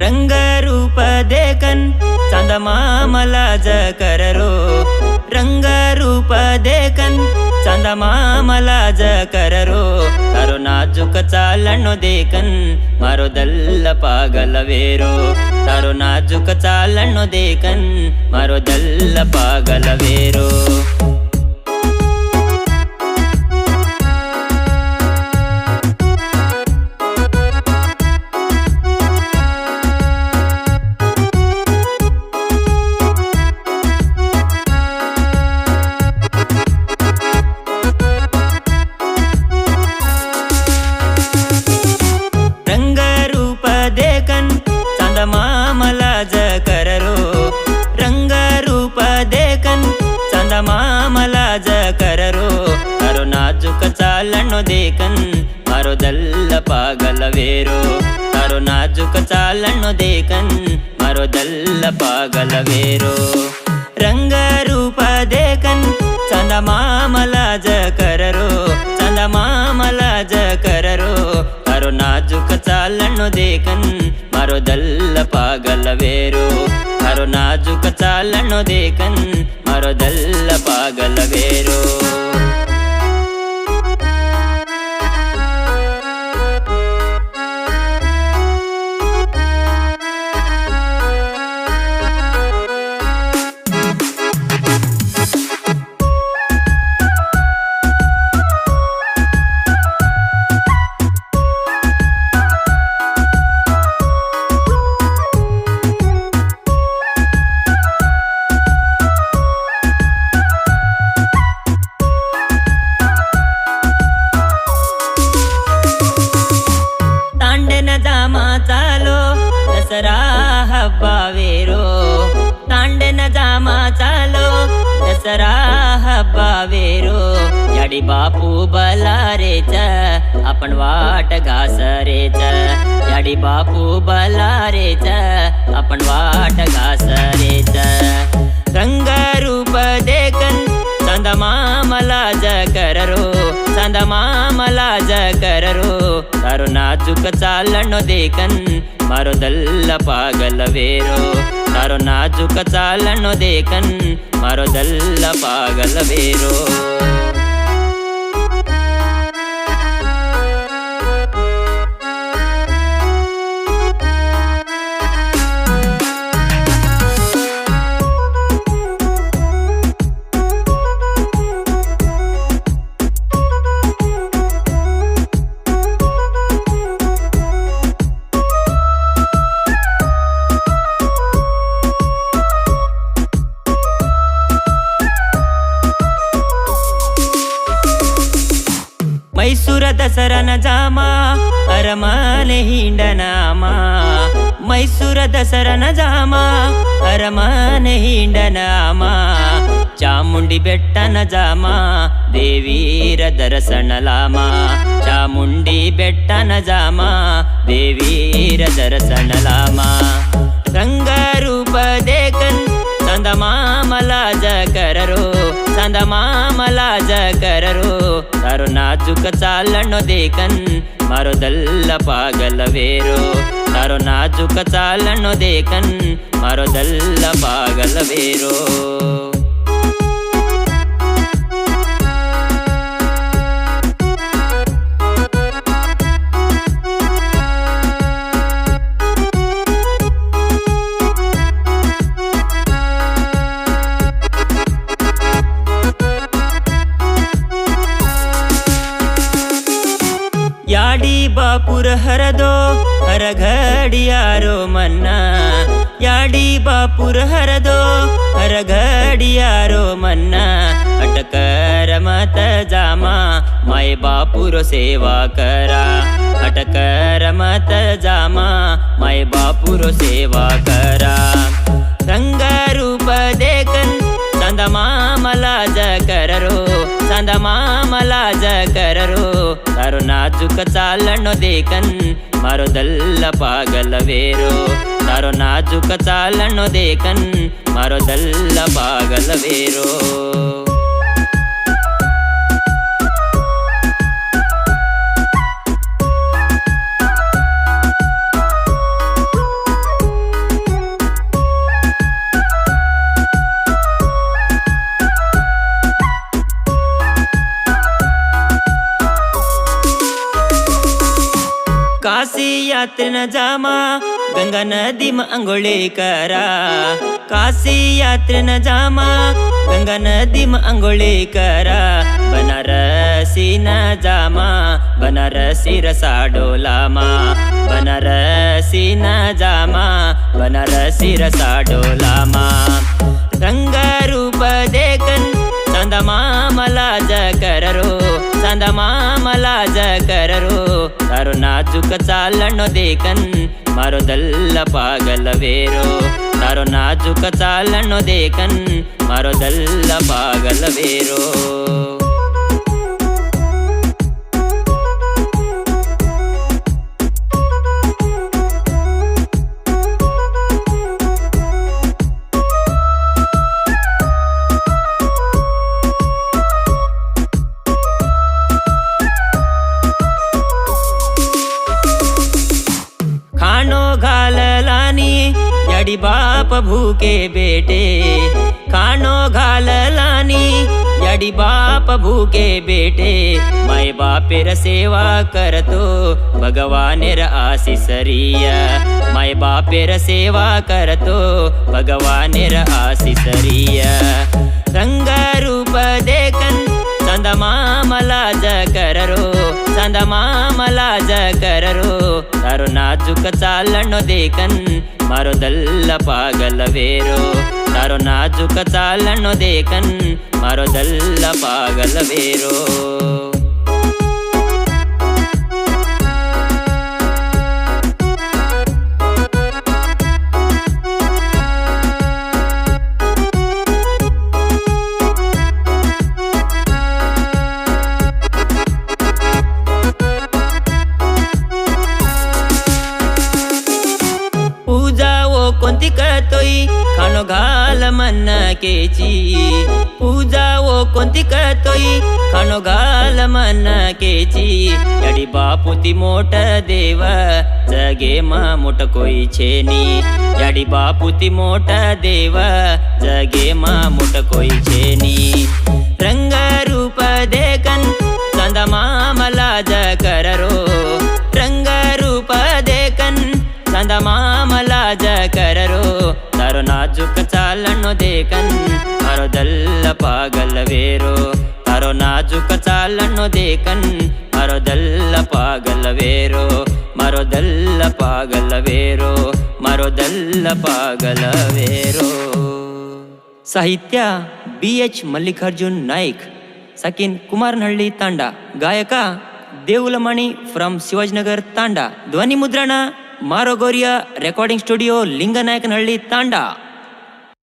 రంగరూప దేకన్ చందమామల జకరరో రంగరూప దేకన్ చందమామల జకరరో తరు నాజుక చాలను దేకన్ మరుదల్ల పాగలవేరో తరు నాజుక చాలను దేకన్ మరుదల్ల పాగలవేరో देखन చందమామలాజ కరరో రంగరూప దేకన్ చందమామలాజ కరరో మరో నాజుక చాలను దేకన్ మరో దల్ల పాగలవేరో మరో నాజుక చాలను దేకన్ మరో దల్ల పాగలవేరో రంగరూప దేకన్ చందమామలాజ కరరో చందమామలాజ కరరో మరో నాజుక చాలను దేకన్ ಮರೊದಲ್ಲ ಪಾಗಲ ವೇರು ಮರೋ ನಾಜುಕ ಚಾಲನು ದೇಕನ್ ಮರೊದಲ್ಲ ಪಾಗಲ ವೇರು ದಸರಾ ಹಬ್ಬವೇರೋ ಯಡಿ ಬಾಪು ಬಲಾರೆ ಚ आपण वाट घासरे च याडी बापू बलारे च आपण वाट घासरे च रंग रूप देखन संदमा मला कररो संदमा मला कररो तारो नाजुक चालणो देखन मारो दल्ल पागल वेरो તારો નાજુક ચાલણો દેકન મારો દલ્લ પાગલ વેરો ಮೈಸೂರ ದಸರನ ಜಾಮ ಅರಮನೆ ಹಿಂಡನಾಮ ಮೈಸೂರ ದಸರನ ಜಾಮ ಅರಮನೆ ಹಿಂಡನಾಮ ಚಾಮುಂಡಿ ಬೆಟ್ಟನ ಜಾಮ ದೇವೀರ ದರ್ಶನಲಾಮ ಚಾಮುಂಡಿ ಬೆಟ್ಟನ ಜಾಮ ದೇವೀರ ದರ್ಶನಲಾಮ ರಂಗರೂಪ ದೇಕನ್ చందమామలాజ కరరు చందమామలాజ కరరు తరు నాజుక చాలణ్ణు దేకన్ మరుదల్ల పాగలవేరు తరు నాజుక చాలణ్ణు దేకన్ మరుదల్ల పాగలవేరు ಯಾಡಿ ಬಾಪುರ ಹರದೋ ಹರಗಡಿಯಾರೋ ಮನ್ನ. ಯಾಡಿ ಬಾಪುರ ಹರದೋ ಹರಗಡಿಯಾರೋ ಮನ್ನ. ಅಟಕರ ಮತ ಜಾಮ, ಮೈ ಬಾಪುರ ಸೇವಾ ಕರ. ಅಟಕರ ಮತ ಜಾಮ, ಮೈ ಬಾಪುರ ಸೇವಾ ಕರ. ಸಂಗ ರೂಪ ದೇಕನ್ ಸಂದ ಮಾಮಲಾಜ ಕರರೋ ಸಂದ ಮಾಮಲಾಜ ಕರರೋ તારો નાજુક ચાલણો દેકન મારો દલ્લ પાગલ વેરો તારો નાજુક ચાલણો દેકન મારો દલ્લ પાગલ વેરો કાશી યાત્રી ન જામા ગંગા નદીમાં અંગોળી કરા કાશી યાત્રી ન જામા ગંગા નદીમાં અંગોળી કરા બનારસી ન જામા બનારસી રસા ડોલામાં બનારસી ન જામા બનારસી રસા ડોલામાં રંગ રૂપ દેખન చందమామల జకరరు చందమామల జకరరు తరు నాజుక చాలను దేకన్ మరుదల్ల పాగలవేరు తరు నాజుక చాలను దేకన్ మరుదల్ల పాగలవేరు घाल लानी, यड़ी बाप भूखे बेटे। खानो घाल लानी, यड़ी बाप भूखे बेटे। मैं बापेर सेवा करतो भगवानेर आशीष रिया। माय बापेर सेवा करतो भगवानेर आशीष रिया। रंग रूप देखन, चंद मामला जकरो చందమామలా జగరరు తరు నాజుక చాలను దేకన్ మరొదల్ల పాగలవేరు తరు నాజుక చాలను దేకన్ మరొదల్ల పాగలవేరు कोणती करतोय खानो घाल मन केची पूजा वो कोणती करतोय खानो घाल मन केची यडी बापुती मोठ देव जगे मा मोठ कोई छेनी यडी बापुती मोठ देव जगे मा मोठ कोई छेनी रंग रूप देखन चंदमामला जकररो रंग रूप देखन ಕರರು ತರು ನಾಜು ಕಚಾಲನ್ನು ದೇಕನ್ ಆರು ದಲ್ಲ ಪಾಗಲ್ಲ ವೇರು. ಆರು ನಾಜು ದೇಕನ್ ಆರು ದಲ್ಲ ಪಾಗಲ್ಲ ವೇರು ಮರು ದಲ್ಲ ಪಾಗಲ್ಲ ವೇರು. ಮರು ಸಾಹಿತ್ಯ ಬಿ ಎಚ್ ಮಲ್ಲಿಕಾರ್ಜುನ್ ನಾಯ್ಕ್, ಸಕಿನ್ ಕುಮಾರ್ ನಹಳ್ಳಿ ತಾಂಡ, ಗಾಯಕ ದೇವುಲಮಣಿ ಫ್ರಮ್ ಶಿವಾಜ್ನಗರ್ ತಾಂಡ ಧ್ವನಿ ಮುದ್ರಣ ಮಾರೋಗೋರಿಯ ರೆಕಾರ್ಡಿಂಗ್ ಸ್ಟುಡಿಯೋ ಲಿಂಗನಾಯಕನಹಳ್ಳಿ ತಾಂಡ.